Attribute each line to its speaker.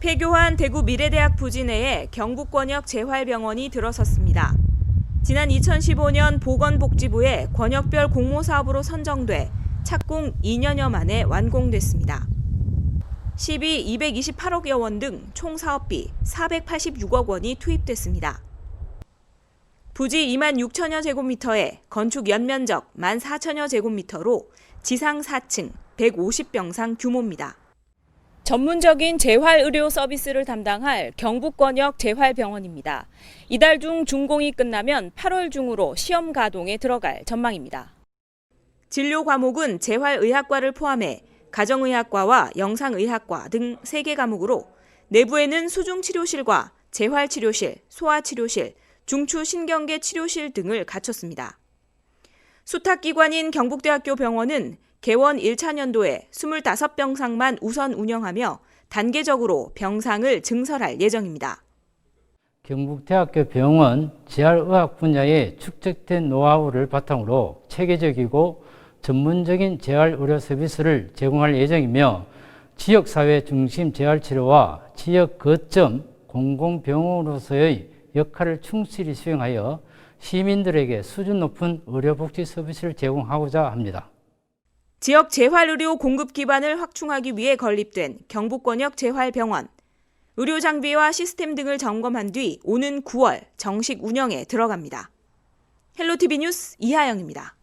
Speaker 1: 폐교한 대구 미래대학 부지 내에 경북권역 재활병원이 들어섰습니다. 지난 2015년 보건복지부의 권역별 공모 사업으로 선정돼 착공 2년여 만에 완공됐습니다. 시비 228억여 원 등 총 사업비 486억 원이 투입됐습니다. 부지 2만 6천여 제곱미터에 건축 연면적 1만 4천여 제곱미터로 지상 4층 150병상 규모입니다. 전문적인 재활 의료 서비스를 담당할 경북권역 재활병원입니다. 이달 중 준공이 끝나면 8월 중으로 시험 가동에 들어갈 전망입니다. 진료 과목은 재활의학과를 포함해 가정의학과와 영상의학과 등 3개 과목으로 내부에는 수중치료실과 재활치료실, 소아치료실, 중추신경계 치료실 등을 갖췄습니다. 수탁기관인 경북대학교 병원은 개원 1차 년도에 25병상만 우선 운영하며 단계적으로 병상을 증설할 예정입니다.
Speaker 2: 경북대학교 병원 재활의학 분야에 축적된 노하우를 바탕으로 체계적이고 전문적인 재활의료 서비스를 제공할 예정이며 지역사회 중심 재활치료와 지역 거점 공공병원으로서의 역할을 충실히 수행하여 시민들에게 수준 높은 의료복지 서비스를 제공하고자 합니다.
Speaker 1: 지역 재활의료 공급 기반을 확충하기 위해 건립된 경북권역 재활병원. 의료 장비와 시스템 등을 점검한 뒤 오는 9월 정식 운영에 들어갑니다. 헬로티비 뉴스 이하영입니다.